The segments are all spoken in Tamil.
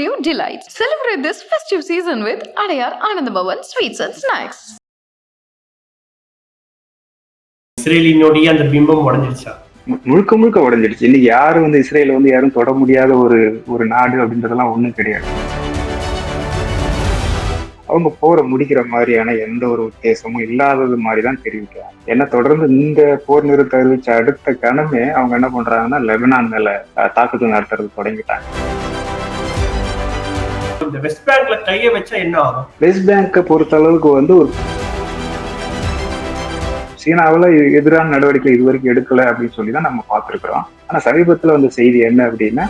festive delights. Celebrate this festive season with Adayar Anandabhavan Sweets and Snacks. இஸ்ரேலினுடைய அந்த பிம்பம் உடஞ்சிருச்சா முழுக்க முழுக்க உடைஞ்சிடுச்சு. இன்னைக்கு யாரும் வந்து இஸ்ரேல வந்து யாரும் தொட முடியாத ஒரு ஒரு நாடு அப்படின்றதெல்லாம் ஒண்ணும் கிடையாது. அவங்க போரை முடிக்கிற மாதிரியான எந்த ஒரு உத்தேசமும் இல்லாதது மாதிரி தான் தெரிவிக்கிறாங்க. ஏன்னா தொடர்ந்து இந்த போர் நிறுத்த அறிவிச்ச அடுத்த கணமே அவங்க என்ன பண்றாங்கன்னா லெபனான் மேல தாக்குதல் நடத்துறது தொடங்கிட்டாங்க. இந்த வெஸ்ட் பேங்க்ல கைய வச்சா என்ன ஆகும்? வெஸ்ட் பேங்கை பொறுத்த அளவுக்கு வந்து ஒரு சீனாவுல எதிரான நடவடிக்கை இதுவரைக்கும் எடுக்கல அப்படின்னு சொல்லி தான் நம்ம பார்த்துருக்குறோம். ஆனா சமீபத்துல வந்த செய்தி என்ன அப்படின்னா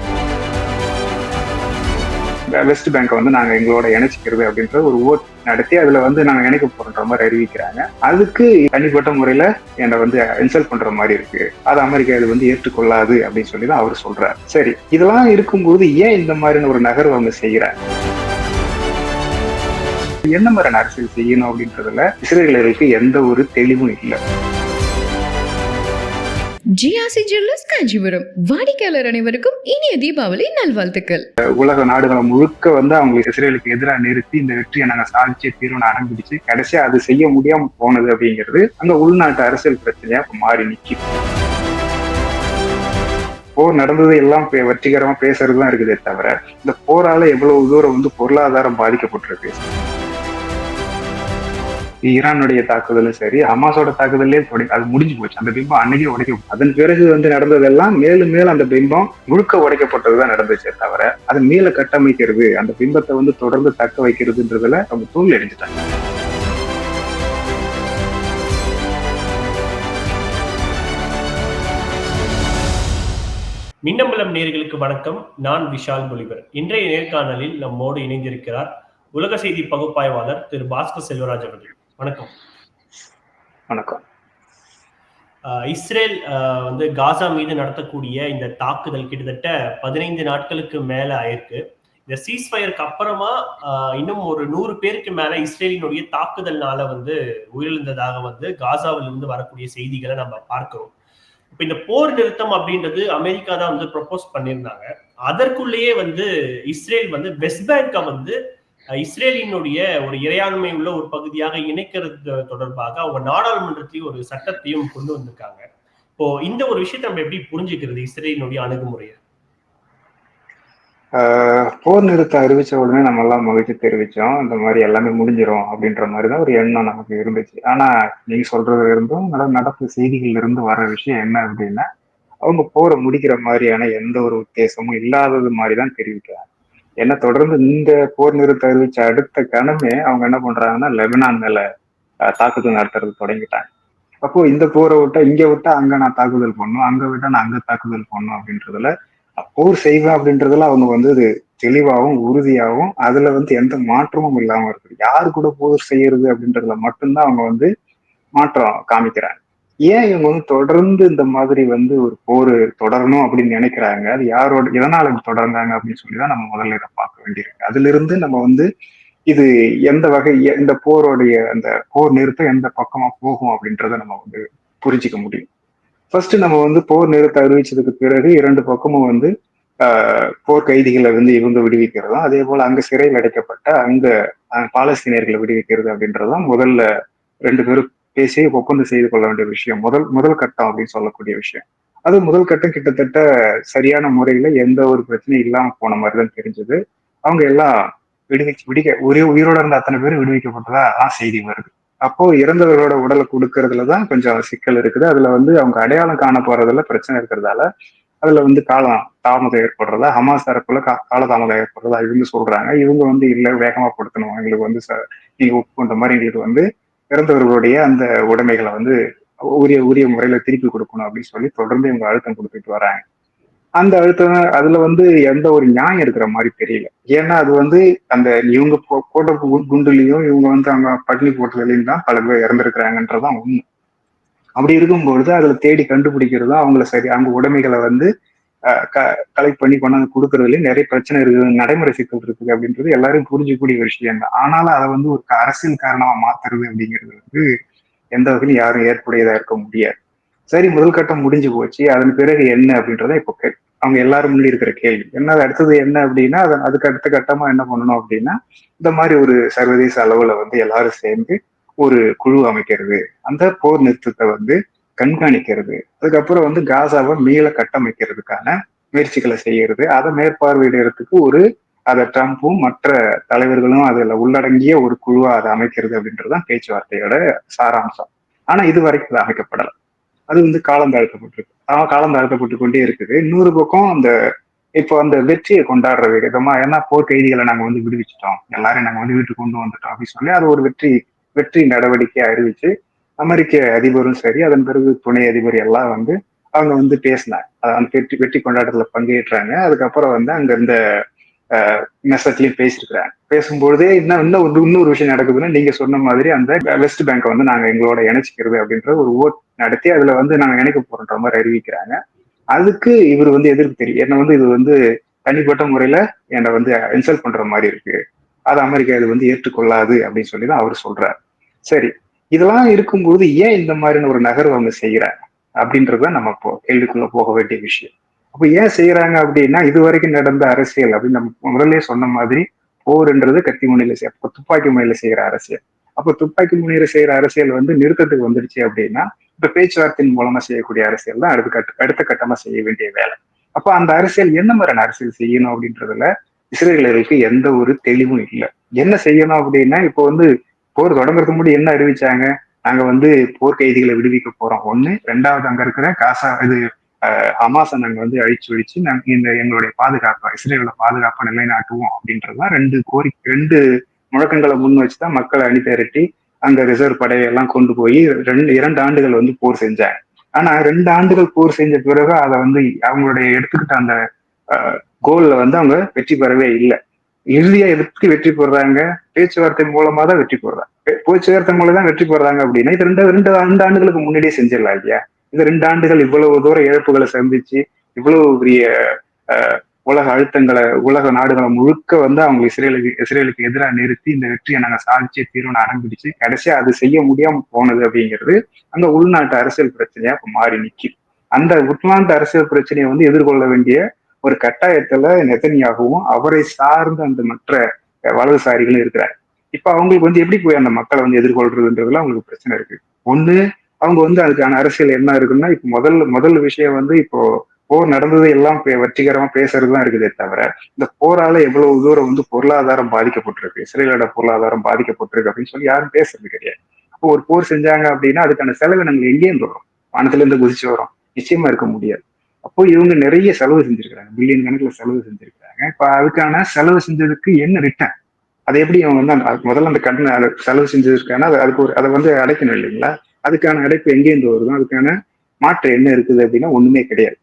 வெஸ்ட் பேங்கை வந்து நாங்கள் எங்களோட இணைச்சிக்கிறது அப்படின்ற ஒரு ஓட் நடத்தி அதில் வந்து நாங்கள் இணைக்க போறோன்ற மாதிரி அறிவிக்கிறாங்க. அதுக்கு தனிப்பட்ட முறையில் என்னை வந்து இன்சல்ட் பண்ணுற மாதிரி இருக்கு. அது அமெரிக்கா இது வந்து ஏற்றுக்கொள்ளாது அப்படின்னு சொல்லி தான் அவர் சொல்கிறார் சரி இதெல்லாம் இருக்கும்போது ஏன் இந்த மாதிரியான ஒரு நகர்வு அவங்க செய்கிறாங்க என்ன மாதிரி அரசியல் செய்யணும் அப்படின்றதுல இஸ்ரேலர்களுக்கு எந்த ஒரு தெளிவும் இல்லை. ஜுவல்லர்ஸ் காஞ்சிபுரம். வாடிக்கையாளர் அனைவருக்கும் இனிய தீபாவளி நல்வாழ்த்துக்கள். உலக நாடுகளை முழுக்க வந்து அவங்க இஸ்ரேலுக்கு எதிராக நிறுத்தி இந்த வெற்றியை நாங்க சாதிச்சு தீர்வு அடம்பிடிச்சு கடைசியா அது செய்ய முடியாம போனது அப்படிங்கிறது அங்க உள்நாட்டு அரசியல் பிரச்சனையா மாறி நிக்குது. போர் நடந்தது எல்லாம் வெற்றிகரமா பேசுறது தான் இருக்குதே தவிர இந்த போரால எவ்வளவு தூரம் வந்து பொருளாதாரம் பாதிக்கப்பட்டிருக்கு? ஈரானுடைய தாக்குதலும் சரி ஹமாஸோட தாக்குதலே அது முடிஞ்சு போச்சு. அந்த பிம்பம் அன்னைக்கே உடைக்க அதன் பிறகு வந்து நடந்ததெல்லாம் மேலும் மேலும் அந்த பிம்பம் முழுக்க உடைக்கப்பட்டதுதான் நடந்துச்சே தவிர அதை மேல கட்டமைக்கிறது அந்த பிம்பத்தை வந்து தொடர்ந்து தக்க வைக்கிறதுன்றதுல அவங்க தோல்வி அடைஞ்சிட்டாங்க. மின்னம்பலம் நேர்களுக்கு வணக்கம். நான் விஷால் பொலிவர் இன்றைய நேர்காணலில் நம்மோடு இணைந்திருக்கிறார் உலக செய்தி பகுப்பாய்வாளர் திரு பாஸ்கர் செல்வராஜ் அவர்கள். வணக்கம். வணக்கம். இஸ்ரேல் வந்து காசா மீது நடத்தக்கூடிய இந்த தாக்குதல் கிட்டத்தட்ட பதினைந்து நாட்களுக்கு மேல ஆயிருக்கு. இந்த சீஸ்ஃபயருக்கு அப்புறமா இன்னும் ஒரு நூறு பேருக்கு மேல இஸ்ரேலினுடைய தாக்குதல்னால வந்து உயிரிழந்ததாக வந்து காசாவில் இருந்து வரக்கூடிய செய்திகளை நம்ம பார்க்கிறோம். இப்ப இந்த போர் நிறுத்தம் அப்படின்றது அமெரிக்கா தான் வந்து ப்ரொபோஸ் பண்ணியிருந்தாங்க. அதற்குள்ளேயே வந்து இஸ்ரேல் வந்து வெஸ்ட் பேங்கை வந்து இஸ்ரேலினுடைய ஒரு இறையாண்மை உள்ள ஒரு பகுதியாக இணைக்கிறது தொடர்பாக அவங்க நாடாளுமன்றத்திலேயே ஒரு சட்டத்தையும் கொண்டு வந்திருக்காங்க. இப்போ இந்த ஒரு விஷயத்தை நம்ம எப்படி புரிஞ்சுக்கிறது இஸ்ரேலினுடைய அணுகுமுறையை? ஆஹ் போர் நிறுத்த அறிவிச்ச உடனே நம்ம எல்லாம் மகிழ்ச்சி தெரிவிச்சோம். இந்த மாதிரி எல்லாமே முடிஞ்சிரும் அப்படின்ற மாதிரி தான் ஒரு எண்ணம் நமக்கு இருந்துச்சு. ஆனா நீங்க சொல்றதுல இருந்தும் நடப்பு செய்திகள்ல இருந்து வர விஷயம் என்ன அப்படின்னா அவங்க போரை முடிக்கிற மாதிரியான எந்த ஒரு உத்தேசமும் இல்லாதது மாதிரி தான் தெரிவிக்கிறாங்க. ஏன்னா தொடர்ந்து இந்த போர் நிறுத்த அறிவிச்ச அடுத்த கணமே அவங்க என்ன பண்றாங்கன்னா லெபனான் மேல தாக்குதல் நடத்துறது தொடங்கிட்டாங்க. அப்போ இந்த போரை விட்டா இங்க விட்டா அங்க நான் தாக்குதல் பண்ணும் அங்க விட்டா நான் அங்க தாக்குதல் பண்ணும் அப்படின்றதுல போர் செய்வேன் அப்படின்றதுல அவங்க வந்து அது தெளிவாகவும் உறுதியாகவும் அதுல வந்து எந்த மாற்றமும் இல்லாம இருக்குது. யாரு கூட போர் செய்யறது அப்படின்றதுல மட்டும்தான் அவங்க வந்து மாற்றம் காமிக்கிறாங்க. ஏன் இவங்க வந்து தொடர்ந்து இந்த மாதிரி வந்து ஒரு போர் தொடரணும் அப்படின்னு நினைக்கிறாங்க? அது யாரோட எதனால தொடர்ந்தாங்க அப்படின்னு சொல்லி தான் நம்ம முதல்ல இதை பார்க்க வேண்டியிருக்கு. அதுல இருந்து நம்ம வந்து இது எந்த வகை இந்த போருடைய அந்த போர் நிறுத்தம் எந்த பக்கமா போகும் அப்படின்றத நம்ம வந்து புரிஞ்சிக்க முடியும். ஃபர்ஸ்ட் நம்ம வந்து போர் நிறுத்த அறிவிச்சதுக்கு பிறகு இரண்டு பக்கமும் வந்து போர் கைதிகளை வந்து இவங்க விடுவிக்கிறதும் அதே போல அங்க சிறையில் அடைக்கப்பட்ட அங்க பாலஸ்தீனியர்களை விடுவிக்கிறது அப்படின்றதும் முதல்ல ரெண்டு பேரும் பேசி ஒப்பந்தம் செய்து கொள்ள வேண்டிய விஷயம். முதல் முதல் கட்டம் அப்படின்னு சொல்லக்கூடிய விஷயம். அது முதல் கட்டம் கிட்டத்தட்ட சரியான முறையில எந்த ஒரு பிரச்சனையும் இல்லாம போன மாதிரி தான் தெரிஞ்சது. அவங்க எல்லாம் விடுவிச்சு விடிக்க ஒரே உயிரோட இருந்த அத்தனை பேரும் விடுவிக்கப்பட்டதா தான் செய்தி வருது. அப்போ இறந்தவர்களோட உடலை கொடுக்கறதுல தான் கொஞ்சம் சிக்கல் இருக்குது. அதுல வந்து அவங்க அடையாளம் காண போறதுல பிரச்சனை இருக்கிறதால அதுல வந்து காலம் தாமதம் ஏற்படுறதா ஹமாஸ் தரப்புல கா- காலதாமதம் ஏற்படுறதா இவங்க சொல்றாங்க. இவங்க வந்து இல்ல வேகமா படுத்தணும். எங்களுக்கு வந்து ச- நீங்க ஒப்புக்கொண்ட மாதிரி எங்களுக்கு வந்து இறந்தவர்களுடைய அந்த உடைமைகளை வந்து உரிய உரிய முறையில திருப்பி கொடுக்கணும் அப்படின்னு சொல்லி தொடர்ந்து இவங்க அழுத்தம் கொடுத்துட்டு வராங்க. அந்த அழுத்தம் அதுல வந்து எந்த ஒரு நியாயம் இருக்கிற மாதிரி தெரியல. ஏன்னா அது வந்து அந்த இவங்க போட்ட குண்டுலையும் இவங்க வந்து அவங்க பட்டினி போட்டதுலையும் தான் பல பேர் இறந்திருக்கிறாங்கன்றதான் உண்மை. அப்படி இருக்கும்பொழுது அதுல தேடி கண்டுபிடிக்கிறதும் அவங்கள சரி அவங்க உடைமைகளை வந்து கலெக்ட் பண்ணி கொண்டாந்து கொடுக்கறதுலயும் நிறைய பிரச்சனை இருக்குது நடைமுறை சிக்கல் இருக்குது அப்படின்றது எல்லாரும் புரிஞ்சுக்கூடிய ஒரு விஷயம் தான். ஆனாலும் அதை வந்து ஒரு அரசியல் காரணமா மாத்துறது அப்படிங்கிறது வந்து எந்த வகையிலும் யாரும் ஏற்புடையதா இருக்க முடியாது. சரி முதல் கட்டம் முடிஞ்சு போச்சு. அதன் பிறகு என்ன அப்படின்றத இப்போ அவங்க எல்லாரும் முன்னே இருக்கிற கேள்வி. என்ன அடுத்தது என்ன அப்படின்னா அதன் அதுக்கு அடுத்த கட்டமா என்ன பண்ணணும் அப்படின்னா இந்த மாதிரி ஒரு சர்வதேச அளவுல வந்து எல்லாரும் சேர்ந்து ஒரு குழு அமைக்கிறது. அந்த போர் நிறுத்தத்தை வந்து கண்காணிக்கிறது. அதுக்கப்புறம் வந்து காசாவை மீள கட்டமைக்கிறதுக்கான முயற்சிகளை செய்யறது. அதை மேற்பார்வையிடறதுக்கு ஒரு அதை ட்ரம்ப்பும் மற்ற தலைவர்களும் அதுல உள்ளடங்கிய ஒரு குழுவா அதை அமைக்கிறது அப்படின்றதுதான் பேச்சுவார்த்தையோட சாராம்சம். ஆனா இது வரைக்கும் அது அமைக்கப்படலை. அது வந்து காலம் தாழ்த்தப்பட்டிருக்கு. அவன் காலம் தாழ்த்தப்பட்டு கொண்டே இருக்குது. இன்னொரு பக்கம் அந்த இப்போ அந்த வெற்றியை கொண்டாடுற விதமா ஏன்னா போர் கைதிகளை நாங்க வந்து விடுவிச்சிட்டோம். எல்லாரையும் நாங்க வந்து வீட்டுக்கு கொண்டு வந்துட்டோம் அப்படின்னு சொல்லி அது ஒரு வெற்றி வெற்றி நடவடிக்கை அறிவிச்சு அமெரிக்க அதிபரும் சரி அதன் பிறகு துணை அதிபர் எல்லாம் வந்து அவங்க வந்து பேசினாங்க. அந்த வெற்றி வெற்றி கொண்டாட்டத்துல பங்கேற்றாங்க. அதுக்கப்புறம் வந்து அங்க இருந்த மெசேஜ்லயும் பேசியிருக்கிறாங்க. பேசும்பொழுதே இன்னும் இன்னும் ஒரு இன்னொரு விஷயம் நடக்குதுன்னா நீங்க சொன்ன மாதிரி அந்த வெஸ்ட் பேங்கை வந்து நாங்க எங்களோட இணைச்சிக்கிறது அப்படின்ற ஒரு ஓட் நடத்தி அதுல வந்து நாங்க இணைக்க போறோன்ற மாதிரி அறிவிக்கிறாங்க. அதுக்கு இவர் வந்து எதிர்ப்பு தெரியும் என்ன வந்து இது வந்து தனிப்பட்ட முறையில என்னை வந்து இன்சல்ட் பண்ற மாதிரி இருக்கு. அது அமெரிக்கா இது வந்து ஏற்றுக்கொள்ளாது அப்படின்னு சொல்லி தான் அவர் சொல்றாரு. சரி இதெல்லாம் இருக்கும்போது ஏன் இந்த மாதிரியான ஒரு நகர்வு அவங்க செய்கிறாங்க அப்படின்றதுதான் நம்ம இப்போ கேள்விக்குள்ள போக வேண்டிய விஷயம். அப்ப ஏன் செய்யறாங்க அப்படின்னா இது வரைக்கும் நடந்த அரசியல் அப்படின்னு நம்ம முதல்ல சொன்ன மாதிரி போர்ன்றது கத்தி முனையில செய்ய துப்பாக்கி முனையில செய்யற அரசியல். அப்ப துப்பாக்கி முனையில செய்யற அரசியல் வந்து நிறுத்தத்துக்கு வந்துடுச்சு அப்படின்னா இப்ப பேச்சுவார்த்தையின் மூலமா செய்யக்கூடிய அரசியல் தான் அடுத்த கட்ட அடுத்த கட்டமா செய்ய வேண்டிய வேலை. அப்ப அந்த அரசியல் என்ன மாதிரியான அரசியல் செய்யணும் அப்படின்றதுல இஸ்ரேலர்களுக்கு எந்த ஒரு தெளிவும் இல்லை. என்ன செய்யணும் அப்படின்னா இப்போ வந்து போர் தொடங்குறதுக்கு முன்னாடி என்ன அறிவிச்சாங்க? நாங்க வந்து போர் கைதிகளை விடுவிக்க போறோம். ஒண்ணு. ரெண்டாவது அங்க இருக்கிற காசா இது ஹமாஸை நாங்க வந்து அழிச்சு ஒழிச்சு நாங்க இந்த எங்களுடைய பாதுகாப்பை இஸ்ரேலோட பாதுகாப்பை நிலைநாட்டுவோம் அப்படின்றதுதான் ரெண்டு கோரிக்கை ரெண்டு முழக்கங்களை முன் வச்சுதான் மக்களை அணி திரட்டி அங்க ரிசர்வ் படையெல்லாம் கொண்டு போய் ரெண்டு இரண்டு ஆண்டுகள் வந்து போர் செஞ்சாங்க. ஆனா ரெண்டு ஆண்டுகள் போர் செஞ்ச பிறகு அதை வந்து அவங்களுடைய எடுத்துக்கிட்ட அந்த கோல்ல வந்து அவங்க வெற்றி பெறவே இல்லை. இறுதியா எடுத்து வெற்றி போடுறாங்க? பேச்சுவார்த்தை மூலமா தான் வெற்றி பெறாங்க பேச்சுவார்த்தை மூலம் தான் வெற்றி பெறாங்க அப்படின்னா இது ரெண்டு ரெண்டு ரெண்டு ஆண்டுகளுக்கு முன்னாடியே செஞ்சிடலாம் இல்லையா? இந்த ரெண்டு ஆண்டுகள் இவ்வளவு தூரம் இழப்புகளை சந்திச்சு இவ்வளவு பெரிய உலக அழுத்தங்களை உலக நாடுகளை முழுக்க வந்து அவங்க இஸ்ரேலுக்கு இஸ்ரேலுக்கு எதிராக நிறுத்தி இந்த வெற்றியை நாங்கள் சாதிச்சே தீர்வுன்னு அடம்பிடிச்சு கடைசியா அது செய்ய முடியாம போனது அப்படிங்கிறது அந்த உள்நாட்டு அரசியல் பிரச்சனையா இப்ப மாறி நிற்கும் அந்த உள்நாட்டு அரசியல் பிரச்சனையை வந்து எதிர்கொள்ள வேண்டிய ஒரு கட்டாயத்துல நெத்தனியாகவும் அவரை சார்ந்த அந்த மற்ற வலதுசாரிகளும் இருக்கிறார். இப்ப அவங்களுக்கு வந்து எப்படி போய் அந்த மக்களை வந்து எதிர்கொள்றதுன்றதுல அவங்களுக்கு பிரச்சனை இருக்கு. ஒண்ணு அவங்க வந்து அதுக்கான அரசியல் என்ன இருக்குன்னா இப்ப முதல் முதல் விஷயம் வந்து இப்போ போர் நடந்தது எல்லாம் வெற்றிகரமா பேசுறது தான் இருக்குதே தவிர இந்த போரால எவ்வளவு தூரம் வந்து பொருளாதாரம் பாதிக்கப்பட்டிருக்கு இஸ்ரேலோட பொருளாதாரம் பாதிக்கப்பட்டிருக்கு அப்படின்னு சொல்லி யாரும் பேசுறது கிடையாது. அப்போ ஒரு போர் செஞ்சாங்க அப்படின்னா அதுக்கான செலவினங்கள் எங்கேயும் வரும்? வானத்துல இருந்து குதிச்சு வரும். நிச்சயமா இருக்க முடியாது. அப்போ இவங்க நிறைய செலவு செஞ்சிருக்கிறாங்க. பில்லியன் கணக்குல செலவு செஞ்சிருக்காங்க இப்ப அதுக்கான செலவு செஞ்சதுக்கு என்ன ரிட்டர்ன் அதை எப்படி அவங்க வந்து அந்த முதல்ல அந்த கட்டண செலவு செஞ்சதுக்கான அதுக்கு ஒரு அதை வந்து அடைக்கணும் இல்லைங்களா? அதுக்கான அடைப்பு எங்கேருந்து வருதோ அதுக்கான மாற்று என்ன இருக்குது அப்படின்னா ஒண்ணுமே கிடையாது.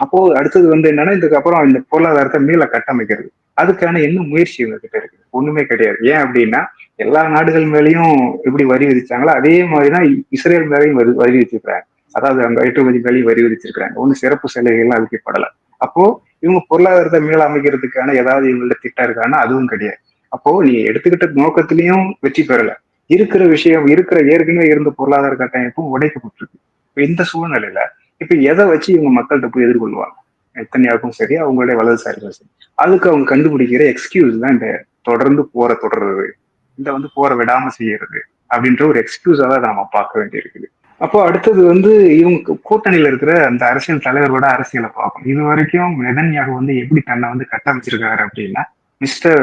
அப்போ அடுத்தது வந்து என்னன்னா இதுக்கப்புறம் இந்த பொருளாதாரத்தை மீள கட்டமைக்கிறது. அதுக்கான என்ன முயற்சி இவங்க கிட்ட இருக்கு ஒண்ணுமே கிடையாது. ஏன் அப்படின்னா எல்லா நாடுகள் மேலேயும் எப்படி வரி விதிச்சாங்களோ? அதே மாதிரிதான் இஸ்ரேல் மேலேயும் வரி வரி விதிச்சிருக்காங்க அதாவது அந்த ஏற்றுமதி மேலே வரி விதிச்சிருக்கிறாங்க. ஒன்னும் சிறப்பு சலுகைகள்லாம் அளிக்கப்படல அப்போ இவங்க பொருளாதாரத்தை மேல அமைக்கிறதுக்கான ஏதாவது இவங்கள்ட்ட திட்டம் இருக்கான்னா அதுவும் கிடையாது. அப்போ நீ எடுத்துக்கிட்ட நோக்கத்திலையும் வெற்றி பெறல. இருக்கிற விஷயம் இருக்கிற ஏற்கனவே இருந்த பொருளாதார கட்டமைப்பும் உடைக்கப்பட்டிருக்கு. இந்த சூழ்நிலையில இப்ப எதை வச்சு இவங்க மக்கள்கிட்ட போய் எதிர்கொள்வாங்க? எத்தனையாக்கும் சரி அவங்களுடைய வலதுசாரிகள் சரி. அதுக்கு அவங்க கண்டுபிடிக்கிற எக்ஸ்கியூஸ் தான் இந்த தொடர்ந்து போற தொடர்றது இந்த வந்து போற விடாம செய்யறது அப்படின்ற ஒரு எக்ஸ்கியூஸா தான் நாம பார்க்க வேண்டியிருக்குது. அப்போ அடுத்தது வந்து இவங்க கூட்டணியில இருக்கிற அந்த அரசியல் தலைவரோட அரசியலை பார்க்கணும். இது வரைக்கும் நெதன்யாக வந்து எப்படி தன்னை வந்து கட்டமைச்சிருக்காரு அப்படின்னா மிஸ்டர்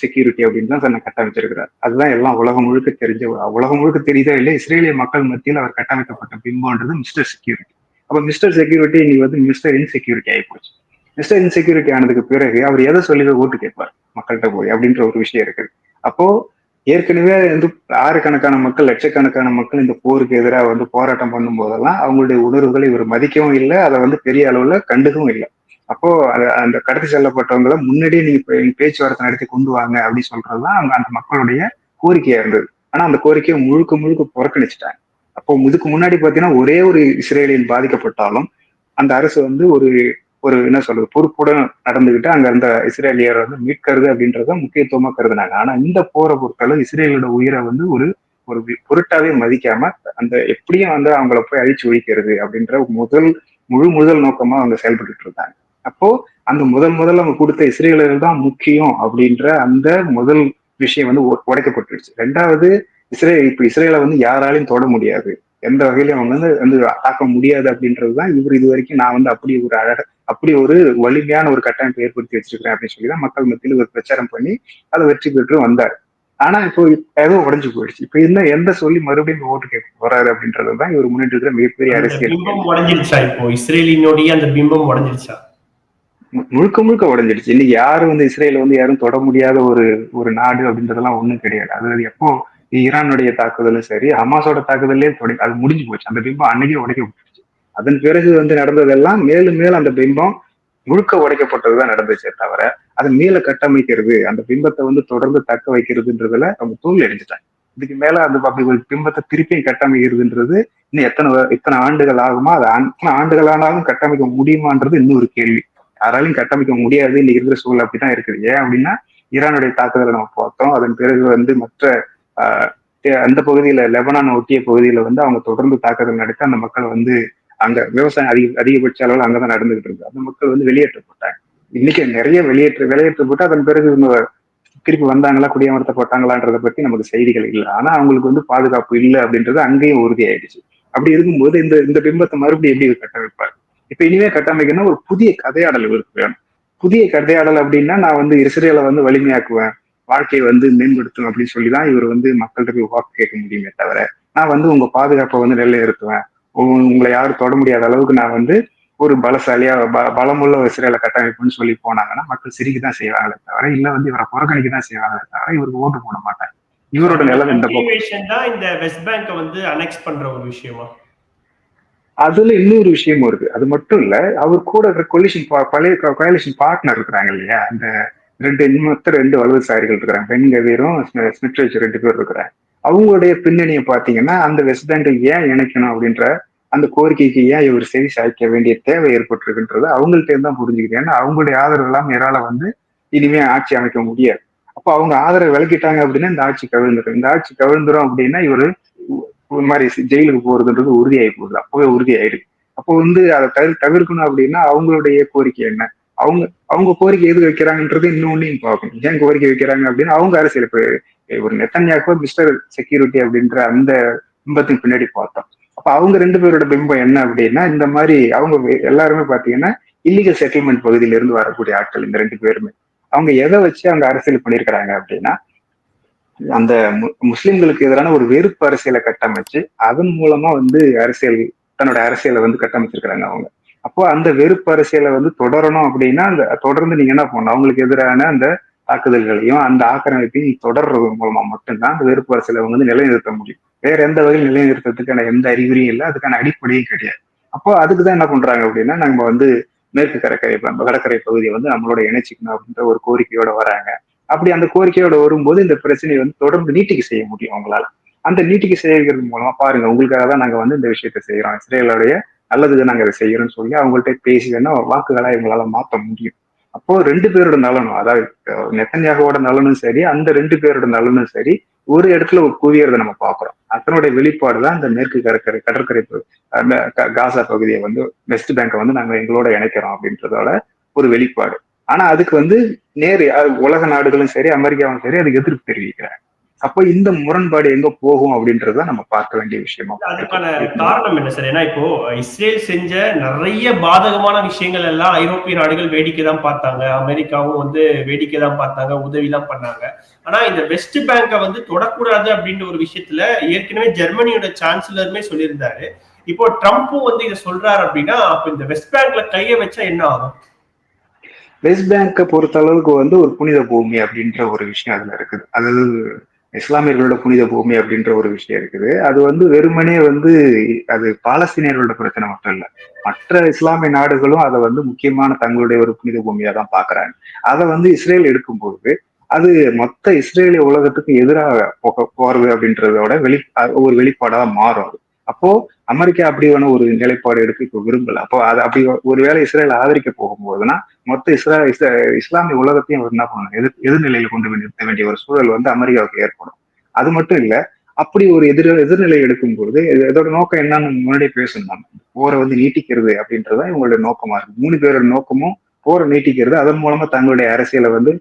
செக்யூரிட்டி அப்படின்னு தான் தன்னை கட்டமைச்சிருக்கிறார். அதுதான் எல்லாம் உலகம் முழுக்க தெரிஞ்ச உலகம் முழுக்க தெரியுதா இல்லை இஸ்ரேலிய மக்கள் மத்தியில் அவர் கட்டமைக்கப்பட்ட பிம்பம்ன்றது மிஸ்டர் செக்யூரிட்டி அப்ப மிஸ்டர் செக்யூரிட்டி இன்னைக்கு வந்து மிஸ்டர் இன்செக்யூரிட்டி ஆகி போச்சு மிஸ்டர் இன்செக்யூரிட்டி ஆனதுக்கு பிறகு அவர் எதை சொல்லி ஓட்டு கேட்பார்? மக்கள்கிட்ட போய் அப்படின்ற ஒரு விஷயம் இருக்குது. அப்போ ஏற்கனவே வந்து ஆயிரக்கணக்கான மக்கள் லட்சக்கணக்கான மக்கள் இந்த போருக்கு எதிராக வந்து போராட்டம் பண்ணும் போதெல்லாம் அவங்களுடைய உணர்வுகளை இவர் மதிக்கவும் இல்லை அதை வந்து பெரிய அளவுல கண்டுக்கவும் இல்லை. அப்போ அந்த கடத்தி செல்லப்பட்டவங்களை முன்னாடியே நீங்க பேச்சுவார்த்தை நடத்தி கொண்டு வாங்க அப்படின்னு சொல்றதுதான் அவங்க அந்த மக்களுடைய கோரிக்கையா இருந்தது. ஆனா அந்த கோரிக்கையை முழுக்க முழுக்க புறக்கணிச்சிட்டாங்க. அப்போ இதுக்கு முன்னாடி பாத்தீங்கன்னா ஒரே ஒரு இஸ்ரேலியன் பாதிக்கப்பட்டாலும் அந்த அரசு வந்து ஒரு ஒரு என்ன சொல்றது பொறுப்புடன் நடந்துகிட்டு அங்க இருந்த இஸ்ரேலியரை வந்து மீட்கிறது அப்படின்றத முக்கியத்துவமா கருதுனாங்க. ஆனா இந்த போரை பொறுத்தளவு இஸ்ரேலோட உயிரை வந்து ஒரு ஒரு பொருட்டாவே மதிக்காம அந்த எப்படியும் வந்து அவங்கள போய் அழிச்சு ஒழிக்கிறது அப்படின்ற முதல் முழு முதல் நோக்கமா அவங்க செயல்பட்டு இருந்தாங்க. அப்போ அந்த முதல் முதல்ல அவங்க கொடுத்த இஸ்ரேலர்கள் தான் முக்கியம் அப்படின்ற அந்த முதல் விஷயம் வந்து உடைக்கப்பட்டுருச்சு ரெண்டாவது இஸ்ரேல் இப்ப இஸ்ரேலை வந்து யாராலையும் தொட முடியாது. எந்த வகையிலும் அவங்க வந்து வந்து தாக்க முடியாது அப்படின்றதுதான் இவர் இது வரைக்கும் நான் வந்து அப்படி ஒரு அழக அப்படி ஒரு வலிமையான ஒரு கட்டமைப்பை ஏற்படுத்தி வச்சிருக்கிறேன் அப்படின்னு சொல்லி தான் மக்கள் மத்தியில் ஒரு பிரச்சாரம் பண்ணி அதை வெற்றி பெற்று வந்தார். ஆனா இப்போ ஏதோ உடைஞ்சு போயிடுச்சு. இப்ப என்ன எந்த சொல்லி மறுபடியும் ஓட்டு கேட்க போறாரு அப்படின்றதுதான் இவர் முன்னிட்டு இருக்கிற மிகப்பெரிய அரசியல். பிம்பம் உடஞ்சிருச்சா இப்போ? இஸ்ரேலினுடைய அந்த பிம்பம் உடஞ்சிருச்சா? முழுக்க முழுக்க உடைஞ்சிடுச்சு இன்னைக்கு யாரும் வந்து இஸ்ரேல வந்து யாரும் தொட முடியாத ஒரு ஒரு நாடு அப்படின்றதெல்லாம் ஒண்ணும் கிடையாது. அது எப்போ ஈரானுடைய தாக்குதலும் சரி ஹமாஸோட தாக்குதலே தொடங்கி அது முடிஞ்சு போச்சு. அந்த பிம்பம் அன்னைக்கே உடைக்கப்பட்டுச்சு அதன் பிறகு வந்து நடந்ததெல்லாம் மேலும் மேலும் அந்த பிம்பம் முழுக்க உடைக்கப்பட்டதுதான் நடந்துச்சே தவிர அதை மேல கட்டமைக்கிறது அந்த பிம்பத்தை வந்து தொடர்ந்து தக்க வைக்கிறதுன்றதுல அவங்க தோல்வி அடைஞ்சிட்டாங்க. இதுக்கு மேல அந்த அப்படி ஒரு பிம்பத்தை திருப்பியும் கட்டமைக்கிறதுன்றது இன்னும் எத்தனை வ- இத்தனை ஆண்டுகள் ஆகுமா? அது அத்தனை ஆண்டுகள் ஆனாலும் கட்டமைக்க முடியுமான்றது இன்னொரு கேள்வி. யாராலையும் கட்டமைக்க முடியாது இன்னைக்கு இருக்கிற சூழல் அப்படிதான் இருக்குது. ஏன் அப்படின்னா ஈரானுடைய தாக்குதலை நம்ம பார்த்தோம். அதன் பிறகு வந்து மற்ற ஆஹ், அந்த பகுதியில லெபனான் ஒட்டிய பகுதியில வந்து அவங்க தொடர்ந்து தாக்குதல் நடத்தி அந்த மக்கள் வந்து அங்க விவசாயம் அதிக அதிகபட்ச அளவில் அங்கதான் நடந்துகிட்டு இருக்கு. அந்த மக்கள் வந்து வெளியேற்றப்பட்டாங்க. இன்னைக்கு நிறைய வெளியேற்ற வெளியேற்றப்பட்டு அதன் பிறகு இவங்க திருப்பி வந்தாங்களா குடியமர்த்தப்பட்டாங்களான்றதை பத்தி நமக்கு செய்திகள் இல்லை. ஆனா அவங்களுக்கு வந்து பாதுகாப்பு இல்லை அப்படின்றது அங்கேயும் உறுதியாயிடுச்சு. அப்படி இருக்கும்போது இந்த இந்த பிம்பத்தை மறுபடியும் எப்படி இவர் கட்டமைப்பார்? இப்ப இனிமே கட்டமைக்கணும் ஒரு புதிய கதையாடல் இவருக்கு வேணும். புதிய கதையாடல் அப்படின்னா நான் வந்து இஸ்ரேலை வந்து வலிமையாக்குவேன் வாழ்க்கையை வந்து மேம்படுத்தும் அப்படின்னு சொல்லி தான் இவர் வந்து மக்கள்கிட்ட போய் வாக்கு கேட்க முடியுமே தவிர நான் வந்து உங்க பாதுகாப்பை வந்து நிலைநிறுத்துவேன். உங்களை யாரும் தொட முடியாத அளவுக்கு நான் வந்து ஒரு பலசாலியா ப- பலமுள்ள ஒரு இஸ்ரேலை கட்டமைப்புன்னு சொல்லி போனாங்கன்னா மக்கள் சிரிக்க தான் செய்வாங்களே தவிர இல்ல வந்து இவரை புறக்கணிக்க தான் செய்வாங்களே தவிர இவருக்கு ஓட்டு போட மாட்டாங்க. இவரோட நிலைமை இந்த தான் வெஸ்ட் பேங்கை வந்து அனெக்ஸ் பண்ற ஒரு விஷயமா? அதுல இன்னொரு விஷயமும் இருக்கு. அது மட்டும் இல்ல அவர் கூட இருக்கிற கொலிஷன் பழைய கோலிஷன் பார்ட்னர் இருக்கிறாங்க இல்லையா? அந்த ரெண்டு மொத்த ரெண்டு வலதுசாரிகள் இருக்கிறாங்க. பெண் கவீரும் ஸ்மித் வச்சு ரெண்டு பேர் இருக்கிறாங்க. அவங்களுடைய பின்னணியை பார்த்தீங்கன்னா அந்த வெஸ்ட் பேங்கை ஏன் இணைக்கணும் அப்படின்ற அந்த கோரிக்கைக்கு ஏன் இவர் செவி சாய்க்க வேண்டிய தேவை ஏற்பட்டிருக்குன்றது அவங்கள்ட்ட தான் புரிஞ்சுக்கிது ஏன்னா அவங்களுடைய ஆதரவு இல்லாமல் இறால வந்து இனிமே ஆட்சி அமைக்க முடியாது. அப்போ அவங்க ஆதரவு விளக்கிட்டாங்க அப்படின்னா இந்த ஆட்சி கவிழ்ந்துடும் இந்த ஆட்சி கவிழ்ந்துரும் அப்படின்னா இவரு ஒரு மாதிரி ஜெயிலுக்கு போறதுன்றது உறுதியாகி போகுது. அப்பவே உறுதியாயிருக்கு அப்போ வந்து அதை தவிர தவிர்க்கணும் அப்படின்னா அவங்களுடைய கோரிக்கை என்ன? அவங்க அவங்க கோரிக்கை எது வைக்கிறாங்கன்றது இன்னொன்னையும் பார்க்கணும். ஏன் கோரிக்கை வைக்கிறாங்க அப்படின்னா அவங்க அரசியல் ஒரு நெத்தன்யாக்கோ மிஸ்டர் செக்யூரிட்டி அப்படின்ற அந்த பிம்பத்துக்கு பின்னாடி பார்த்தோம். அப்ப அவங்க ரெண்டு பேரோட பிம்பம் என்ன அப்படின்னா இந்த மாதிரி அவங்க எல்லாருமே பாத்தீங்கன்னா இல்லீகல் செட்டில்மெண்ட் பகுதியில இருந்து வரக்கூடிய ஆட்கள் இந்த ரெண்டு பேருமே. அவங்க எதை வச்சு அவங்க அரசியல் பண்ணியிருக்கிறாங்க அப்படின்னா அந்த மு- முஸ்லிம்களுக்கு எதிரான ஒரு வெறுப்பு அரசியலை கட்டமைச்சு அதன் மூலமா வந்து அரசியல் தன்னோட அரசியலை வந்து கட்டமைச்சிருக்கிறாங்க அவங்க. அப்போ அந்த வெறுப்பு அரசியலை வந்து தொடரணும் அப்படின்னா அந்த தொடர்ந்து நீங்க என்ன பண்ணணும்? அவங்களுக்கு எதிரான அந்த தாக்குதல்களையும் அந்த ஆக்கிரமிப்பையும் தொடர்றது மூலமா மட்டும்தான் அந்த வெறுப்பு அரசியலை வந்து நிலைநிறுத்த முடியும். வேற எந்த வகையில் நிலைநிறுத்தத்துக்கான எந்த அறிகுறியும் இல்லை அதுக்கான அடிப்படையும் கிடையாது. அப்போ அதுக்கு தான் என்ன பண்றாங்க அப்படின்னா நம்ம வந்து மேற்கு கடற்கரை கடற்கரை பகுதியை வந்து நம்மளோட இணைச்சிக்கணும் அப்படின்ற ஒரு கோரிக்கையோட வராங்க. அப்படி அந்த கோரிக்கையோட வரும்போது இந்த பிரச்சனையை வந்து தொடர்ந்து நீட்டிக்கு செய்ய முடியும் அவங்களால. அந்த நீட்டிக்கு செய்யறது மூலமா பாருங்க உங்களுக்காக தான் நாங்க வந்து இந்த விஷயத்த செய்யறோம் இஸ்ரேலுடைய நல்லதுக்கு நாங்க அதை செய்யறோம்னு சொல்லி அவங்கள்ட்ட பேசி வேணா வாக்குகளா இவங்களால மாத்த முடியும். அப்போ ரெண்டு பேரோட நலனும் அதாவது நெத்தன்யாகோட நலனும் சரி அந்த ரெண்டு பேரோட நலனும் சரி ஒரு இடத்துல ஒரு குவியறதை நம்ம பார்க்குறோம் அதனுடைய வெளிப்பாடு தான் இந்த மேற்கு கடற்கரை கடற்கரை அந்த காசா பகுதியை வந்து வெஸ்ட் பேங்கை வந்து நாங்கள் எங்களோட இணைக்கிறோம் அப்படின்றதோட ஒரு வெளிப்பாடு. ஆனா அதுக்கு வந்து நேரு உலக நாடுகளும் சரி அமெரிக்காவும் சரி அதுக்கு எதிர்ப்பு தெரிவிக்கிறாங்க. அப்போ இந்த முரண்பாடு எங்க போகும் அப்படின்றத நம்ம பார்க்க வேண்டிய விஷயமா அதுக்கான காரணம் என்ன சார்? ஏன்னா இப்போ இஸ்ரேல் செஞ்ச நிறைய பாதகமான விஷயங்கள் எல்லாம் ஐரோப்பிய நாடுகள் வேடிக்கை தான் பார்த்தாங்க. அமெரிக்காவும் வந்து வேடிக்கை தான் பார்த்தாங்க உதவி தான் பண்ணாங்க. ஆனா இந்த வெஸ்ட் பேங்கை வந்து தொடக்கூடாது அப்படின்ற ஒரு விஷயத்துல ஏற்கனவே ஜெர்மனியோட சான்சலருமே சொல்லியிருந்தாரு. இப்போ ட்ரம்ப்பும் வந்து இதை சொல்றாரு அப்படின்னா அப்ப இந்த வெஸ்ட் பேங்க்ல கைய வச்சா என்ன ஆகும்? வெஸ்ட் பேங்கை பொறுத்த அளவுக்கு வந்து ஒரு புனித பூமி அப்படின்ற ஒரு விஷயம் அதுல இருக்குது. அதாவது இஸ்லாமியர்களோட புனித பூமி அப்படின்ற ஒரு விஷயம் இருக்குது. அது வந்து வெறுமனே வந்து அது பாலஸ்தீனியர்களோட பிரச்சனை மட்டும் இல்லை. மற்ற இஸ்லாமிய நாடுகளும் அதை வந்து முக்கியமான தங்களுடைய ஒரு புனித பூமியா தான் பாக்குறாங்க. அதை வந்து இஸ்ரேல் எடுக்கும் பொழுது அது மொத்த இஸ்ரேலிய உலகத்துக்கு எதிராக போக போறது அப்படின்றதோட வெளி ஒரு வெளிப்பாடாக மாறும் அது. அப்போ அமெரிக்கா அப்படி வேணா ஒரு நிலைப்பாடு எடுக்க இப்போ விரும்பல. அப்போ அது அப்படி ஒருவேளை இஸ்ரேல் ஆதரிக்க போகும்போதுன்னா மொத்த இஸ்ரா இஸ்லாமிய உலகத்தையும் அவர் என்ன பண்ணணும்? எதிர் எதிர்நிலையில கொண்டு போய் நிறுத்த வேண்டிய ஒரு சூழல் வந்து அமெரிக்காவுக்கு ஏற்படும். அது மட்டும் இல்ல அப்படி ஒரு எதிர் எதிர்நிலை எடுக்கும் பொழுது இதோட நோக்கம் என்னன்னு முன்னாடியே பேசணும் நம்ம. போரை வந்து நீட்டிக்கிறது அப்படின்றதான் இவங்களோட நோக்கமா இருக்கு. மூணு பேரோட நோக்கமும் போரை நீட்டிக்கிறது அதன் மூலமா தங்களுடைய அரசியலை வந்து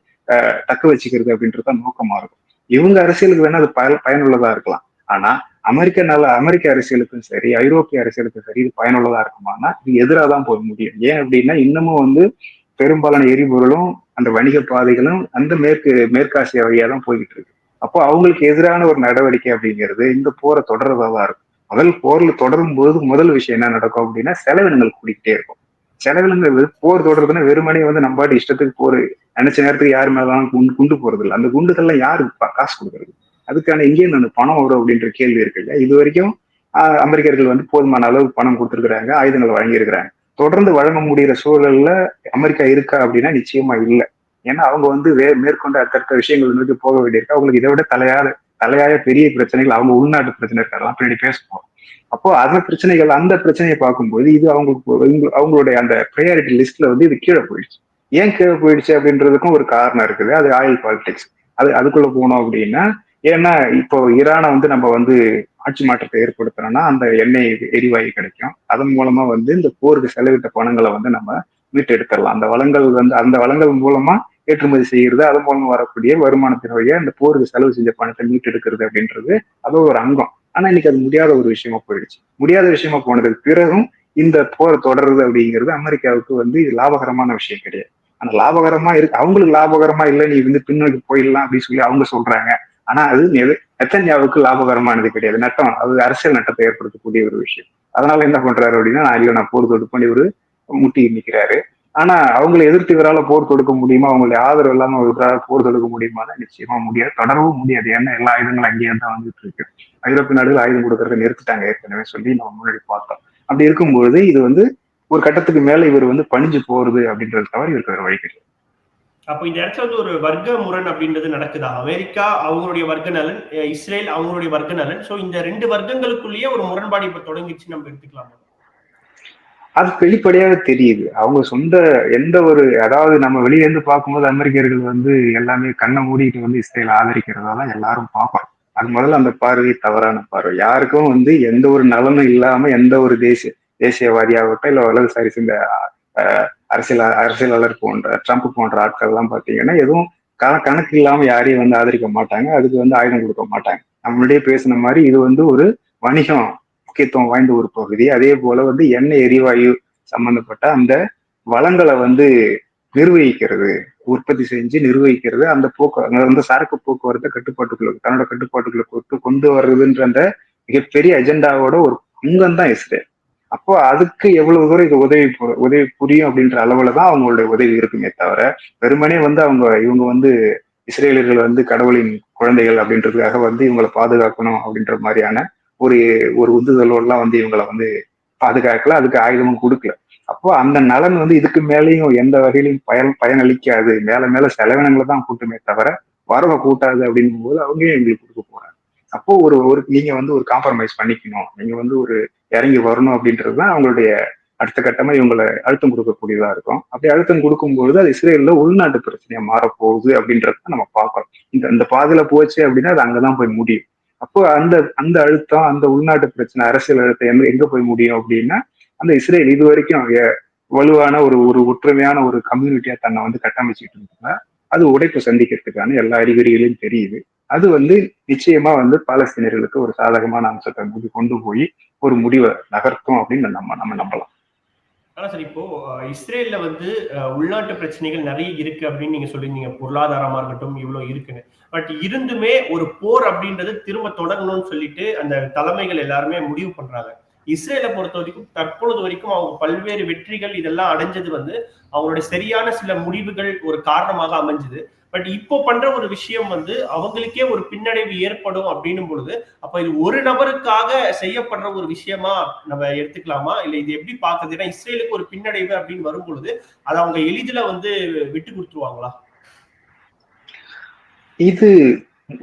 தக்க வச்சுக்கிறது அப்படின்றது தான் நோக்கமா இருக்கும். இவங்க அரசியலுக்கு வேணா அது பய பயனுள்ளதா இருக்கலாம். ஆனா அமெரிக்க நல்ல அமெரிக்க அரசியலுக்கும் சரி ஐரோப்பிய அரசியலுக்கும் சரி இது பயனுள்ளதா இருக்குமானா இது எதிராக தான் போக முடியும். ஏன் அப்படின்னா இன்னமும் வந்து பெரும்பாலான எரிபொருளும் அந்த வணிக பாதைகளும் அந்த மேற்கு மேற்காசிய வழியா தான் போய்கிட்டு இருக்கு. அப்போ அவங்களுக்கு எதிரான ஒரு நடவடிக்கை அப்படிங்கிறது இந்த போரை தொடர்றதா தான் இருக்கும். முதல் போர்ல தொடரும் போது முதல் விஷயம் என்ன நடக்கும் அப்படின்னா செலவினங்கள் கூடிக்கிட்டே இருக்கும். செலவினங்கள் போர் தொடர்றதுன்னா வெறுமனே வந்து நம்ம பாட்டு இஷ்டத்துக்கு போர் நினைச்ச நேரத்துக்கு யார் மேலாம் குண்டு குண்டு போறது இல்லை அந்த குண்டுகள்லாம் யாருக்கு காசு கொடுக்கறது? அதுக்கான எங்கேயும் அந்த பணம் வரும் அப்படின்ற கேள்வி இருக்கு இல்லையா இது வரைக்கும் அமெரிக்கர்கள் வந்து போதுமான அளவு பணம் கொடுத்துருக்குறாங்க ஆயுதங்களை வழங்கியிருக்கிறாங்க. தொடர்ந்து வழங்க முடிகிற சூழல்ல அமெரிக்கா இருக்கா அப்படின்னா நிச்சயமா இல்லை. ஏன்னா அவங்க வந்து வே மேற்கொண்டு அடுத்தடுத்த விஷயங்கள் நோக்கி போக வேண்டியிருக்கு. அவங்களுக்கு இதை விட தலையாத தலையாய பெரிய பிரச்சனைகள் அவங்க உள்நாட்டு பிரச்சனை இருக்கலாம் பின்னாடி பேசுவோம். அப்போ அந்த பிரச்சனைகள் அந்த பிரச்சனையை பார்க்கும்போது இது அவங்களுக்கு அவங்களுடைய அந்த ப்ரையாரிட்டி லிஸ்ட்ல வந்து இது கீழே போயிடுச்சு. ஏன் கீழே போயிடுச்சு அப்படின்றதுக்கும் ஒரு காரணம் இருக்குது. அது ஆயில் பாலிடிக்ஸ் அது அதுக்குள்ள போனோம் அப்படின்னா ஏன்னா இப்போ ஈரானை வந்து நம்ம வந்து ஆட்சி மாற்றத்தை ஏற்படுத்துறோம்னா அந்த எண்ணெய் எரிவாயு கிடைக்கும். அதன் மூலமா வந்து இந்த போருக்கு செலவிட்ட பணங்களை வந்து நம்ம மீட்டெடுத்துடலாம். அந்த வளங்கள் வந்து அந்த வளங்கள் மூலமா ஏற்றுமதி செய்யறது அதன் மூலமா வரக்கூடிய வருமானத்தின் வழியா இந்த போருக்கு செலவு செஞ்ச பணத்தை மீட்டெடுக்கிறது அப்படின்றது அது ஒரு அங்கம். ஆனா இன்னைக்கு அது முடியாத ஒரு விஷயமா போயிடுச்சு. முடியாத விஷயமா போனதுக்கு பிறகும் இந்த போர் தொடருது அப்படிங்கிறது அமெரிக்காவுக்கு வந்து இது லாபகரமான விஷயம் கிடையாது. ஆனா லாபகரமா இருக்கு. அவங்களுக்கு லாபகரமா இல்லை நீ வந்து பின்னோக்கி போயிடலாம் அப்படின்னு சொல்லி அவங்க சொல்றாங்க. ஆனா அது நெத்தன்யாவுக்கு லாபகரமானது கிடையாது. நட்டம் அது அரசியல் நட்டத்தை ஏற்படுத்தக்கூடிய ஒரு விஷயம். அதனால என்ன பண்றாரு அப்படின்னா ஐயோ நான் போர் தொடுப்பு பண்ணி ஒரு முட்டி நிற்கிறாரு ஆனா அவங்களை எதிர்த்து இவரால் போர் தொடுக்க முடியுமா? அவங்களுடைய ஆதரவு இல்லாம இவரால் போர் தொடுக்க முடியுமா? நிச்சயமா முடியாது. தொடரவும் முடியாது. ஏன்னா எல்லா ஆயுதங்களும் அங்கேயே தான் வந்துட்டு இருக்கு ஐரோப்பிய நாடுகள் ஆயுதம் கொடுக்கறத நிறுத்திட்டாங்க. ஏற்கனவே சொல்லி நம்ம முன்னாடி பார்த்தோம். அப்படி இருக்கும்பொழுது இது வந்து ஒரு கட்டத்துக்கு மேல இவர் வந்து பணிஞ்சு போறது அப்படின்றது தவிர இவருக்கு வேற வழி கிடையாது. அப்போ இந்த இடத்துல வந்து ஒரு வர்க்க முரண் அப்படின்றது நடக்குதா? அமெரிக்கா அவங்களுடைய வர்க்க நலன் இஸ்ரேல் அவங்களுடைய வர்க்க நலன். சோ இந்த ரெண்டு வர்க்கங்களுக்குள்ளேயே ஒரு முரண்பாடு இப்ப தொடங்கிச்சு நம்ம எடுத்துக்கலாம். அது வெளிப்படையாக தெரியுது. அவங்க சொந்த எந்த ஒரு அதாவது நம்ம வெளியிலேருந்து பார்க்கும்போது அமெரிக்கர்கள் வந்து எல்லாமே கண்ணை மூடிட்டு வந்து இஸ்ரேல் ஆதரிக்கிறதால எல்லாரும் பார்ப்போம் அது முதல்ல அந்த பார்வை தவறான பார்வை. யாருக்கும் வந்து எந்த ஒரு நலனும் இல்லாம எந்த ஒரு தேசிய தேசியவாதியாகட்டும் இல்ல வலதுசாரி இந்த அரசியல் அரசியலாளர் போன்ற ட்ரம்ப் போன்ற ஆட்கள் எல்லாம் பாத்தீங்கன்னா எதுவும் கண- கணக்கு இல்லாம யாரையும் வந்து ஆதரிக்க மாட்டாங்க. அதுக்கு வந்து ஆயுதம் கொடுக்க மாட்டாங்க. நம்மளுடைய பேசின மாதிரி இது வந்து ஒரு வணிகம் முக்கியத்துவம் வாய்ந்த ஒரு பகுதி. அதே போல வந்து எண்ணெய் எரிவாயு சம்பந்தப்பட்ட அந்த வளங்களை வந்து நிர்வகிக்கிறது உற்பத்தி செஞ்சு நிர்வகிக்கிறது அந்த போக்கு அந்த வந்து சரக்கு போக்குவரத்தை கட்டுப்பாட்டுக்குள்ள தன்னோட கட்டுப்பாட்டுக்குள்ள கொண்டு கொண்டு வர்றதுன்ற அந்த மிகப்பெரிய அஜெண்டாவோட ஒரு அங்கம் தான் இஸ்ரேல். அப்போ அதுக்கு எவ்வளவு தூரம் இது உதவி பு- உதவி புரியும் அப்படின்ற அளவுல தான் அவங்களுடைய உதவி இருக்குமே தவிர வெறுமனே வந்து அவங்க இவங்க வந்து இஸ்ரேலியர்கள் வந்து கடவுளின் குழந்தைகள் அப்படின்றதுக்காக வந்து இவங்களை பாதுகாக்கணும் அப்படின்ற மாதிரியான ஒரு ஒரு உந்துதலோடலாம் வந்து இவங்களை வந்து பாதுகாக்கல அதுக்கு ஆயுதமும் கொடுக்கல. அப்போ அந்த நலன் வந்து இதுக்கு மேலேயும் எந்த வகையிலும் பயன் பயனளிக்காது. மேல மேல செலவினங்களை தான் கூட்டுமே தவிர வரவை கூட்டாது அப்படின்னும் போது அவங்க எங்களுக்கு கொடுக்க போறாங்க. அப்போ ஒரு ஒரு நீங்க வந்து ஒரு காம்ப்ரமைஸ் பண்ணிக்கணும். நீங்க வந்து ஒரு இறங்கி வரணும் அப்படின்றது தான் அவங்களுடைய அடுத்த கட்டமா இவங்களை அழுத்தம் கொடுக்கக்கூடியதா இருக்கும். அப்படி அழுத்தம் கொடுக்கும்போது அது இஸ்ரேல்ல உள்நாட்டு பிரச்சனையா மாறப்போகுது அப்படின்றத நம்ம பார்க்கறோம் இந்த இந்த பாதையில போச்சு அப்படின்னா அது அங்கதான் போய் முடியும். அப்போ அந்த அந்த அழுத்தம் அந்த உள்நாட்டு பிரச்சனை அரசியல் அழுத்தம் எங்க எங்க போய் முடியும் அப்படின்னா அந்த இஸ்ரேல் இது வரைக்கும் வலுவான ஒரு ஒரு ஒற்றுமையான ஒரு கம்யூனிட்டியா தன்னை வந்து கட்டமைச்சிட்டு இருந்தாங்க. அது உடைப்பு சந்திக்கிறதுக்கான எல்லா அறிகுறிகளையும் தெரியுது. அது வந்து நிச்சயமா வந்து பாலஸ்தீனர்களுக்கு ஒரு சாதகமான அம்சத்தை கொண்டு போய் ஒரு முடிவை நகர்த்தும் அப்படின்னு நம்ம நம்ம நம்பலாம். ஆனா சார் இப்போ இஸ்ரேல்ல வந்து அஹ், உள்நாட்டு பிரச்சனைகள் நிறைய இருக்கு அப்படின்னு நீங்க சொல்லியிருந்தீங்க. பொருளாதாரமா இருக்கட்டும் இவ்வளவு இருக்குன்னு. பட் இருந்துமே ஒரு போர் அப்படின்றது திரும்ப தொடங்கணும்னு சொல்லிட்டு அந்த தலைமைகள் எல்லாருமே முடிவு பண்றாங்க. இஸ்ரேலை பொறுத்த வரைக்கும் தற்பொழுது வரைக்கும் அவங்க பல்வேறு வெற்றிகள் இதெல்லாம் அடைஞ்சது வந்து அவங்களுடைய சரியான சில முடிவுகள் ஒரு காரணமாக அமைஞ்சது. பட் இப்போ பண்ற ஒரு விஷயம் வந்து அவங்களுக்கே ஒரு பின்னடைவு ஏற்படும் அப்படின்னும் பொழுது அப்ப இது ஒரு நபருக்காக செய்யப்படுற ஒரு விஷயமா நம்ம எடுத்துக்கலாமா? இல்ல இது எப்படி பாக்குது ஏன்னா இஸ்ரேலுக்கு ஒரு பின்னடைவு அப்படின்னு வரும் பொழுது அதை அவங்க எளிதில வந்து விட்டு கொடுத்துருவாங்களா? இது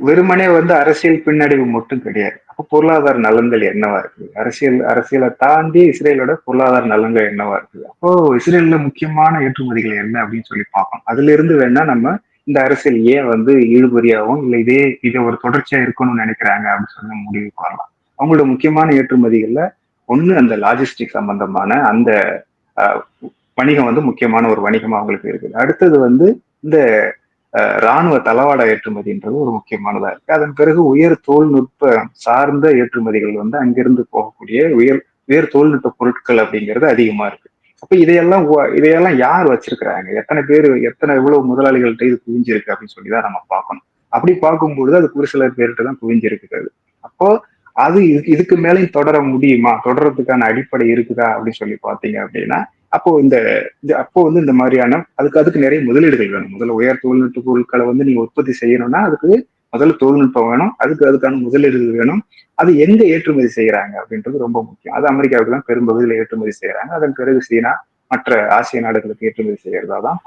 வெறுமனே வந்து அரசியல் பின்னடைவு மட்டும் கிடையாது. அப்போ பொருளாதார நலன்கள் என்னவா இருக்குது? அரசியல் அரசியலை தாண்டி இஸ்ரேலோட பொருளாதார நலன்கள் என்னவா இருக்குது? அப்போ இஸ்ரேல்ல முக்கியமான ஏற்றுமதிகள் என்ன அப்படின்னு சொல்லி பார்க்கணும். அதுல இருந்து வேணா நம்ம இந்த அரசியல் ஏன் வந்து இழுபறியாகவும் இல்லை இதே இதை ஒரு தொடர்ச்சியா இருக்கணும்னு நினைக்கிறாங்க அப்படின்னு சொல்லி முடிவுக்கு வரலாம் அவங்களோட முக்கியமான ஏற்றுமதிகள்ல ஒண்ணு அந்த லாஜிஸ்டிக் சம்பந்தமான அந்த வணிகம் வந்து முக்கியமான ஒரு வணிகமா அவங்களுக்கு இருக்குது. அடுத்தது வந்து இந்த ராணுவ தளவாட ஏற்றுமதின்றது ஒரு முக்கியமானதா இருக்கு. அதன் பிறகு உயர் தொழில்நுட்ப சார்ந்த ஏற்றுமதிகள் வந்து அங்கிருந்து போகக்கூடிய உயர் உயர் தொழில்நுட்ப பொருட்கள் அப்படிங்கிறது அதிகமா இருக்கு. அப்ப இதையெல்லாம் உ- இதையெல்லாம் யார் வச்சிருக்கிறாங்க? எத்தனை பேர் எத்தனை எவ்வளவு முதலாளிகள்கிட்ட இது குவிஞ்சிருக்கு அப்படின்னு சொல்லி தான் நம்ம பார்க்கணும். அப்படி பார்க்கும்பொழுது அது ஒரு சிலர் பேர்கிட்ட தான் குவிஞ்சிருக்கிறது. அப்போ அது இதுக்கு மேலேயும் தொடர முடியுமா? தொடர்றதுக்கான அடிப்படை இருக்குதா? அப்படின்னு சொல்லி பார்த்தீங்க அப்படின்னா அப்போ இந்த அப்போ வந்து இந்த மாதிரியான அதுக்கு அதுக்கு நிறைய முதலீடுகள் வேணும். முதல்ல உயர் தொழில்நுட்ப பொருட்களை வந்து நீங்க உற்பத்தி செய்யணும்னா அதுக்கு முதல்ல தொழில்நுட்பம் வேணும் அதுக்கு அதுக்கான முதலீடுகள் வேணும். அது எங்க ஏற்றுமதி செய்யறாங்க அப்படின்றது ரொம்ப முக்கியம். அது அமெரிக்காவுக்கு தான் பெரும்பகுதியில் ஏற்றுமதி செய்யறாங்க. அதன் பிறகு சீனா மற்ற ஆசிய நாடுகளுக்கு ஏற்றுமதி செய்யறதா தான்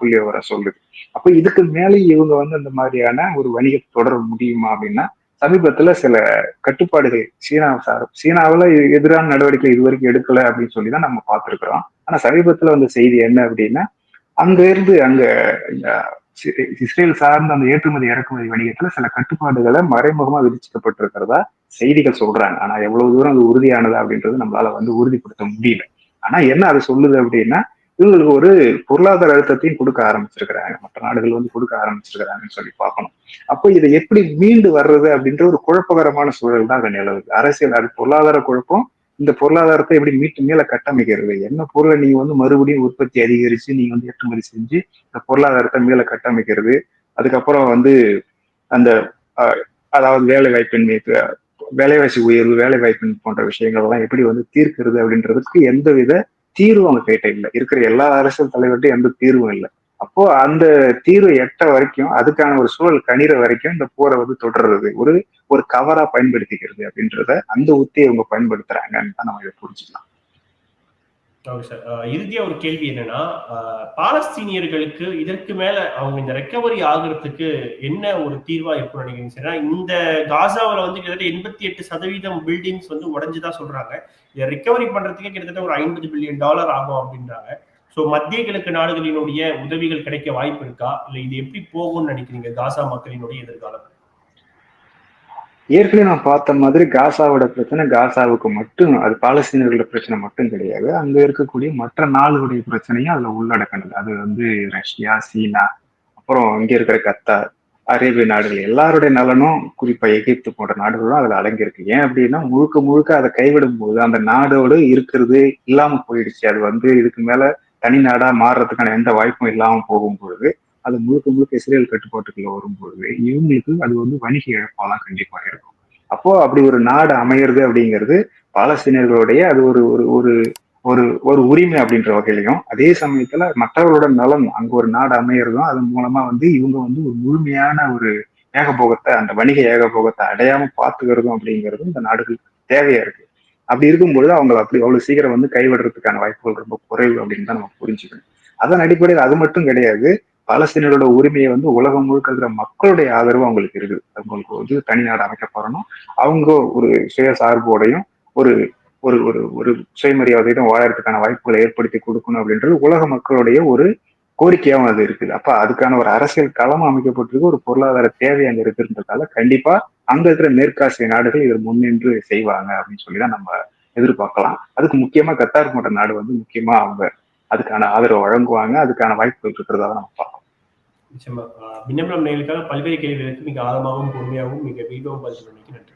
சொல்லுது. அப்ப இதுக்கு மேலே இவங்க வந்து அந்த மாதிரியான ஒரு வணிக தொடர முடியுமா அப்படின்னா சமீபத்துல சில கட்டுப்பாடுகள் சீனா சார் சீனாவுல எதிரான நடவடிக்கை இதுவரைக்கும் எடுக்கல அப்படின்னு சொல்லி தான் நம்ம பார்த்துருக்குறோம். ஆனா சமீபத்துல வந்த செய்தி என்ன அப்படின்னா அங்க இருந்து அங்க இந்த இஸ்ரேல் சார்ந்த அந்த ஏற்றுமதி இறக்குமதி வணிகத்துல சில கட்டுப்பாடுகளை மறைமுகமா விதிச்சிக்கப்பட்டிருக்கிறதா செய்திகள் சொல்றாங்க. ஆனா எவ்வளவு தூரம் அது உறுதியானதா அப்படின்றது நம்மளால வந்து உறுதிப்படுத்த முடியல. ஆனா என்ன அது சொல்லுது அப்படின்னா இவங்களுக்கு ஒரு பொருளாதார அழுத்தத்தையும் கொடுக்க ஆரம்பிச்சிருக்கிறாங்க. மற்ற நாடுகள் வந்து கொடுக்க ஆரம்பிச்சிருக்கிறாங்கன்னு சொல்லி பார்க்கணும். அப்போ இதை எப்படி மீண்டு வர்றது அப்படின்ற ஒரு குழப்பகரமான சூழல் தான் அங்கே நிலவுது. அரசியல் அது பொருளாதார குழப்பம் இந்த பொருளாதாரத்தை எப்படி மீட்டு மேல கட்டமைக்கிறது? என்ன பொருளை நீங்க வந்து மறுபடியும் உற்பத்தி அதிகரிச்சு நீங்க வந்து ஏற்றுமதி செஞ்சு இந்த பொருளாதாரத்தை மேல கட்டமைக்கிறது? அதுக்கப்புறம் வந்து அந்த அஹ், அதாவது வேலை வாய்ப்பின்மை வேலைவாசி உயர்வு வேலை வாய்ப்பின் போன்ற விஷயங்கள் எல்லாம் எப்படி வந்து தீர்க்கிறது அப்படின்றதுக்கு எந்த வித தீர்வும் அவங்க கிட்ட இல்லை. இருக்கிற எல்லா அரசியல் தலைவர்கிட்டையும் எந்த தீர்வும் இல்லை. அப்போ அந்த தீர்வு எட்ட வரைக்கும் அதுக்கான ஒரு சூழல் கணிற வரைக்கும் இந்த போரை வந்து தொடர்றது ஒரு ஒரு கவரா பயன்படுத்திக்கிறது அப்படின்றத அந்த உத்தியை அவங்க பயன்படுத்துறாங்கன்னு தான் நம்ம இதை புரிஞ்சுக்கலாம். அஹ் இறுதியா ஒரு கேள்வி என்னன்னா பாலஸ்தீனியர்களுக்கு இதற்கு மேல அவங்க இந்த ரெக்கவரி ஆகுறதுக்கு என்ன ஒரு தீர்வா இருக்கும் நினைக்கிறீங்க இந்த காசாவில் வந்து கிட்டத்தட்ட எண்பத்தி எட்டு சதவீதம் பில்டிங்ஸ் வந்து உடஞ்சுதான் சொல்றாங்க. இதை ரெக்கவரி பண்றதுக்கே கிட்டத்தட்ட ஒரு ஐம்பது பில்லியன் டாலர் ஆகும் அப்படின்றாங்க. ஸோ மத்திய கிழக்கு நாடுகளினுடைய உதவிகள் கிடைக்க வாய்ப்பு இருக்கா? இல்லை இது எப்படி போகும்னு நினைக்கிறீங்க? காசா மக்களினுடைய எதிர்காலம். ஏற்கனவே நான் பார்த்த மாதிரி காசாவோட பிரச்சனை காசாவுக்கு மட்டும் அது பாலஸ்தீனர்களோட பிரச்சனை மட்டும் கிடையாது. அங்க இருக்கக்கூடிய மற்ற நாடுகளுடைய பிரச்சனையும் அதுல உள்ளடக்கினது. அது வந்து ரஷ்யா சீனா அப்புறம் இங்க இருக்கிற கத்தார் அரேபிய நாடுகள் எல்லாருடைய நலனும் குறிப்பா எகிப்து போன்ற நாடுகளும் அதுல அடங்கியிருக்கு. ஏன் அப்படின்னா முழுக்க முழுக்க அதை கைவிடும் போது அந்த நாடோடு இருக்கிறது இல்லாம போயிடுச்சு. அது வந்து இதுக்கு மேல தனி நாடா மாறுறதுக்கான எந்த வாய்ப்பும் இல்லாம போகும் பொழுது அது முழுக்க முழுக்க இஸ்ரேல் கட்டுப்பாட்டுக்குள்ள வரும்பொழுது இவங்களுக்கு அது வந்து வணிக இழப்பாதான் கண்டிப்பா இருக்கும். அப்போ அப்படி ஒரு நாடு அமையிறது அப்படிங்கிறது பாலஸ்தீனர்களுடைய அது ஒரு ஒரு ஒரு ஒரு ஒரு உரிமை அப்படின்ற வகையிலையும் அதே சமயத்துல மற்றவர்களோட நலன் அங்க ஒரு நாடு அமையிறதும் அதன் மூலமா வந்து இவங்க வந்து ஒரு முழுமையான ஒரு ஏகபோகத்தை அந்த வணிக ஏகபோகத்தை அடையாம பாத்துக்கிறதும் அப்படிங்கிறதும் இந்த நாடுகளுக்கு தேவையா இருக்கு. அப்படி இருக்கும்பொழுது அவங்க அப்படி அவ்வளவு சீக்கிரம் வந்து கைவிடுறதுக்கான வாய்ப்புகள் ரொம்ப குறைவு அப்படின்னு தான் நம்ம புரிஞ்சுக்கணும். அதன் அடிப்படையில் அது மட்டும் கிடையாது பாலஸ்தீனரோட உரிமையை வந்து உலகம் முழுக்க இருக்கிற மக்களுடைய ஆதரவு அவங்களுக்கு இருக்குது. அவங்களுக்கு வந்து தனி நாடு அமைக்க போறணும். அவங்க ஒரு சுய சார்போடையும் ஒரு ஒரு ஒரு ஒரு சுயமரியாதையும் வாழறதுக்கான வாய்ப்புகளை ஏற்படுத்தி கொடுக்கணும் அப்படின்றது உலக மக்களுடைய ஒரு கோரிக்கையாகவும் அது இருக்குது. அப்ப அதுக்கான ஒரு அரசியல் களம் அமைக்கப்பட்டிருக்கு. ஒரு பொருளாதார தேவை அங்க இருக்குன்றதால கண்டிப்பா அங்க இருக்கிற மேற்காசிய நாடுகள் இதில் முன்னின்று செய்வாங்க அப்படின்னு சொல்லி தான் நம்ம எதிர்பார்க்கலாம். அதுக்கு முக்கியமா கத்தார் போன்ற நாடு வந்து முக்கியமா அவங்க அதுக்கான ஆதரவு வழங்குவாங்க. அதுக்கான வாய்ப்புகள் இருக்கிறதா நம்ம பார்க்கலாம் நிச்சயமா. மின்னம்பலம் நேர்களுக்காக பல்வேறு கேள்விகளுக்கு மிக ஆழமாகவும் பொறுமையாகவும் மிக விரிவாகவும் பதில் சொன்னமைக்கு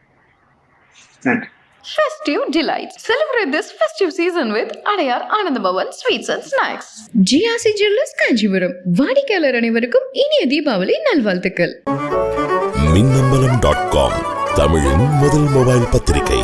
நன்றி. நன்றி Festive delights. Celebrate this festive season with Adayar Anandabhavan Sweets and Snacks. GRC jewellers Kanchipuram வாடிக்கையாளர் அனைவருக்கும் இனிய தீபாவளி நல்வாழ்த்துக்கள் மின்னம்பலம் டாட் காம் தமிழின் முதல் மொபைல் பத்திரிகை